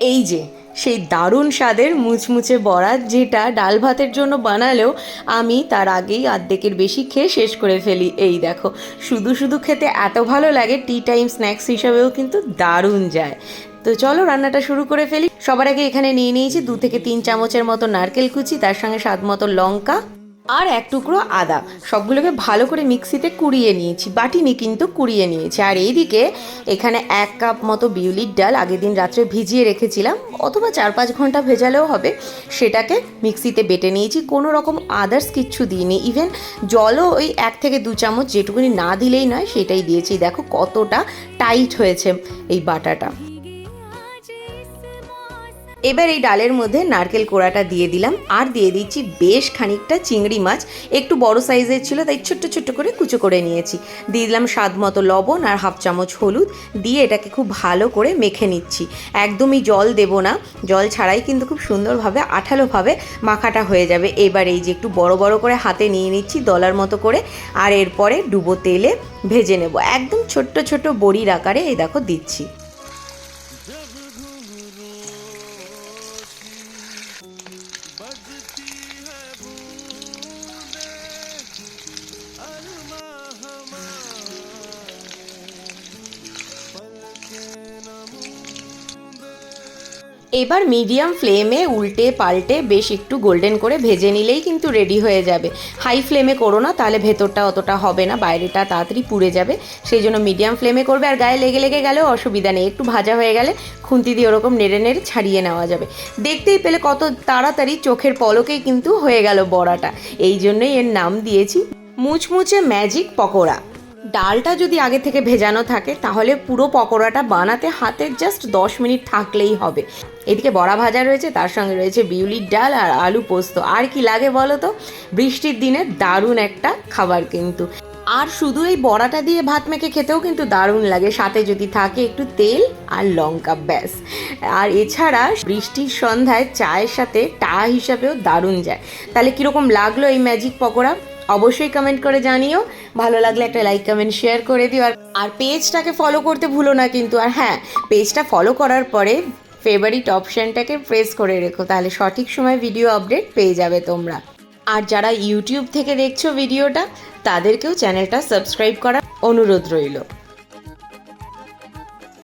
এই যে, সেই দারুণ স্বাদের মুচমুচে বড়া যেটা ডাল ভাতের জন্য বানালেও আমি তার আগেই অর্ধেকের বেশি খেয়ে শেষ করে ফেলি। এই দেখো, শুধু শুধু খেতে এত ভালো লাগে, টি টাইম স্ন্যাক্স হিসাবেও কিন্তু দারুণ যায়। তো চলো রান্নাটা শুরু করে ফেলি। সবার আগে এখানে নিয়ে নিয়েছি দু থেকে তিন চামচের মতো নারকেল কুচি, তার সঙ্গে স্বাদ মতো লঙ্কা আর এক টুকরো আদা। সবগুলোকে ভালো করে মিক্সিতে কুড়িয়ে নিয়েছি। বাটিনি কিন্তু কুড়িয়ে নিয়েছি। আর এইদিকে এখানে এক কাপ মতো বিউলির ডাল আগের দিন রাত্রে ভিজিয়ে রেখেছিলাম। অথবা চার পাঁচ ঘণ্টা ভেজালেও হবে। সেটাকে মিক্সিতে বেটে নিয়েছি। কোনো রকম আদার্স কিচ্ছু দিইনি। ইভেন জলও ওই এক থেকে দু চামচ যেটুকুনি না দিলেই নয়, সেটাই দিয়েছি। দেখো কতটা টাইট হয়েছে এই বাটাটা। এবার এই ডালের মধ্যে নারকেল কোড়াটা দিয়ে দিলাম। আর দিয়ে দিচ্ছি বেশ খানিকটা চিংড়ি মাছ। একটু বড় সাইজের ছিল, তাই ছোট্ট ছোট্ট করে কুচো করে নিয়েছি। দিয়ে দিলাম স্বাদ মতো লবণ আর হাফ চামচ হলুদ। দিয়ে এটাকে খুব ভালো করে মেখে নিচ্ছি। একদমই জল দেব না। জল ছাড়াই কিন্তু খুব সুন্দরভাবে, আঠালোভাবে মাখাটা হয়ে যাবে। এবার এই যে একটু বড় বড় করে হাতে নিয়ে নিচ্ছি দলার মতো করে। আর এরপরে ডুবো তেলে ভেজে নেব। একদম ছোট্ট ছোট্ট বড়ির আকারে, এই দেখো দিচ্ছি। এবার মিডিয়াম ফ্লেমে উল্টে পাল্টে বেশ একটু গোল্ডেন করে ভেজে নিলেই কিন্তু রেডি হয়ে যাবে। হাই ফ্লেমে করো না, তাহলে ভেতরটা অতটা হবে না, বাইরেটা তাড়াতাড়ি পুড়ে যাবে। সেই জন্য মিডিয়াম ফ্লেমে করবে, আর গায়ে লেগে লেগে গেলেও অসুবিধা নেই, একটু ভাজা হয়ে গেলে খুন্তি দিয়ে ওরকম নেড়ে নেড়ে ছাড়িয়ে নেওয়া যাবে। দেখতেই পেলে কত তাড়াতাড়ি চোখের পলকেই কিন্তু হয়ে গেল বড়াটা। এই জন্যই এর নাম দিয়েছি মুচমুচে ম্যাজিক পকোড়া। ডালটা যদি আগে থেকে ভেজানো থাকে, তাহলে পুরো পকোড়াটা বানাতে হাতে জাস্ট দশ মিনিট থাকলেই হবে। এদিকে বড়া ভাজা রয়েছে, তার সঙ্গে রয়েছে বিউলির ডাল আর আলু পোস্ত। আর কি লাগে বলো তো? বৃষ্টির দিনে দারুণ একটা খাবার কিন্তু। আর শুধু এই বড়াটা দিয়ে ভাত মেখে খেতেও কিন্তু দারুণ লাগে। সাথে যদি থাকে একটু তেল আর লঙ্কা, ব্যাস। আর এছাড়া বৃষ্টির সন্ধ্যায় চায়ের সাথে টা হিসাবেও দারুণ যায়। তাহলে কীরকম লাগল এই ম্যাজিক পকোড়া? অবশ্যই কমেন্ট করে জানিও। ভালো লাগলে একটা লাইক কমেন্ট শেয়ার করে দিও। আর আর পেজটাকে ফলো করতে ভুলো না কিন্তু। আর হ্যাঁ পেজটা ফলো করার পরে ফেভারিট অপশানটাকে প্রেস করে রেখো। তাহলে সঠিক সময় ভিডিও আপডেট পেয়ে যাবে তোমরা। আর যারা ইউটিউব থেকে দেখছ ভিডিওটা তাদেরকেও চ্যানেলটা সাবস্ক্রাইব করার অনুরোধ রইল।